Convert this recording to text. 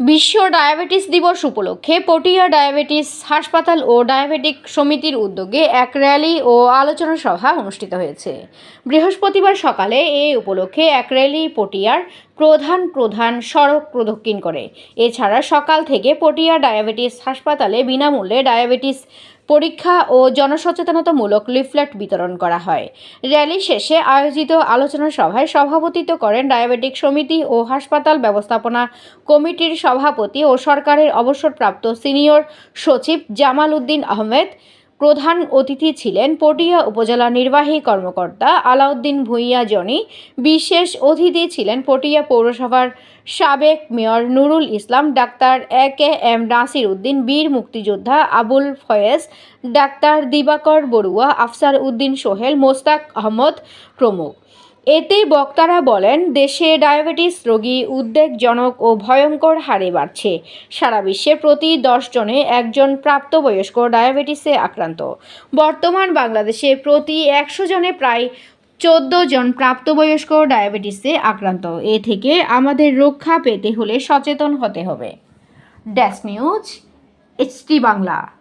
বিশ্ব ডায়াবেটিস দিবস উপলক্ষে পটিয়া ডায়াবেটিস হাসপাতাল ও ডায়াবেটিক সমিতির উদ্যোগে এক র্যালি ও আলোচনা সভা অনুষ্ঠিত হয়েছে। বৃহস্পতিবার সকালে এ উপলক্ষে এক র্যালি পটিয়ার প্রধান প্রধান সড়ক প্রদক্ষিণ করে। এছাড়া সকাল থেকে পটিয়া ডায়াবেটিস হাসপাতালে বিনামূল্যে ডায়াবেটিস পরীক্ষা ও জনসচেতনতামূলক লিফলেট বিতরণ করা হয়। র্যালি শেষে আয়োজিত আলোচনা সভায় সভাপতিত্ব করেন ডায়াবেটিক সমিতি ও হাসপাতাল ব্যবস্থাপনা কমিটির সভাপতি ও সরকারের অবসরপ্রাপ্ত সিনিয়র সচিব জামাল উদ্দিন আহমেদ। প্রধান অতিথি ছিলেন পটিয়া উপজেলা নির্বাহী কর্মকর্তা আলাউদ্দিন ভূঁইয়া জনি। বিশেষ অতিথি ছিলেন পটিয়া পৌরসভার সাবেক mayor Nurul Islam, doctor A K M Nasir Uddin, বীর মুক্তিযোদ্ধা আবুল ফয়েজ, ডাক্তার দিবাকর বড়ুয়া, আফসার উদ্দিন সোহেল, মোস্তাক আহমদ প্রমুখ। এতে বক্তারা বলেন, দেশে ডায়াবেটিস রোগী উদ্বেগজনক ও ভয়ঙ্কর হারে বাড়ছে। সারা বিশ্বে প্রতি দশ জনে একজন প্রাপ্তবয়স্ক ডায়াবেটিসে আক্রান্ত। বর্তমান বাংলাদেশে প্রতি একশো জনে প্রায় চোদ্দ জন প্রাপ্তবয়স্ক ডায়াবেটিসে আক্রান্ত। এ থেকে আমাদের রক্ষা পেতে হলে সচেতন হতে হবে। Dash news HT Bangla.